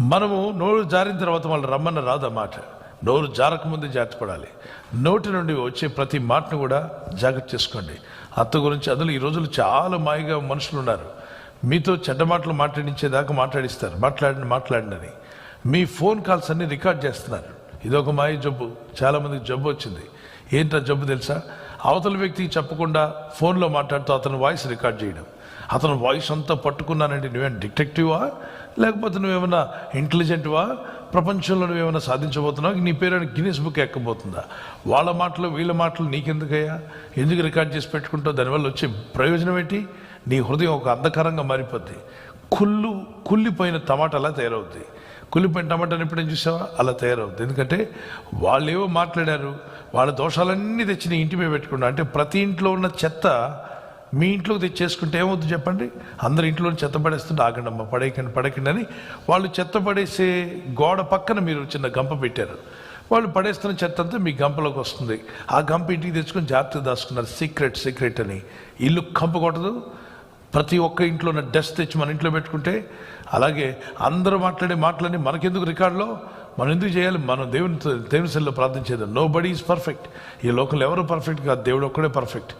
మనము నోరు జారిన తర్వాత వాళ్ళు రమ్మన్న రాదు మాట. నోరు జారకముందే జాగ్రత్త పడాలి నోటి నుండి వచ్చే ప్రతి మాటను కూడా జాగ్రత్త చేసుకోండి. అత్త గురించి అందులో ఈ రోజులు చాలా మాయగా మనుషులు ఉన్నారు. మీతో చెడ్డ మాటలు మాట్లాడించేదాకా మాట్లాడిస్తారు. మాట్లాడిన మాట్లాడినని మీ ఫోన్ కాల్స్ అన్ని రికార్డ్ చేస్తున్నారు. ఇదొక మాయ జబ్బు. చాలామందికి జబ్బు వచ్చింది. ఏంటో జబ్బు తెలుసా? అవతల వ్యక్తికి చెప్పకుండా ఫోన్లో మాట్లాడుతూ అతని వాయిస్ రికార్డ్ చేయడం. అతను వాయిస్ అంతా పట్టుకున్నానంటే నువ్వేం డిటెక్టివా? లేకపోతే నువ్వేమైనా ఇంటెలిజెంట్వా? ప్రపంచంలో నువ్వేమైనా సాధించబోతున్నావు? నీ పేరు గినీస్ బుక్ ఎక్కబోతుందా? వాళ్ళ మాటలు వీళ్ళ మాటలు నీకెందుకయ్యా? ఎందుకు రికార్డ్ చేసి పెట్టుకుంటావు? దానివల్ల వచ్చే ప్రయోజనం ఏంటి? నీ హృదయం ఒక అంధకారంగా మారిపోద్ది. కుళ్ళు కుళ్ళిపోయిన టమాటాలా తయారవుద్ది. కుళ్ళిపోయిన టమాటాని ఎప్పుడైనా చూసావా? అలా తయారవుతుంది ఎందుకంటే వాళ్ళు ఏవో మాట్లాడారు వాళ్ళ దోషాలన్నీ తెచ్చిన ఇంటి మీద పెట్టుకున్నారు అంటే ప్రతి ఇంట్లో ఉన్న చెత్త మీ ఇంట్లోకి తెచ్చేసుకుంటే ఏమవుతుంది చెప్పండి? అందరి ఇంట్లో చెత్త పడేస్తుంటే ఆగండమ్మ పడేయకండి పడకండి అని వాళ్ళు చెత్త పడేసే గోడ పక్కన మీరు చిన్న గంప పెట్టారు. వాళ్ళు పడేస్తున్న చెత్త అంతా మీ గంపలోకి వస్తుంది. ఆ గంప ఇంటికి తెచ్చుకొని జాగ్రత్త దాచుకున్నారు. సీక్రెట్ సీక్రెట్ అని. ఇల్లు కంప కొట్టదు ప్రతి ఒక్క ఇంట్లో ఉన్న డస్ట్ తెచ్చి మన ఇంట్లో పెట్టుకుంటే అలాగే అందరూ మాట్లాడే మాటలని మనకెందుకు రికార్డులో? మనం ఎందుకు చేయాలి? మనం దేవుని దేవుని సెల్లో ప్రార్థించేది నో బడీ ఈజ్ పర్ఫెక్ట్ ఈ లోకంలో ఎవరు పర్ఫెక్ట్ కాదు? దేవుడు ఒక్కడే పర్ఫెక్ట్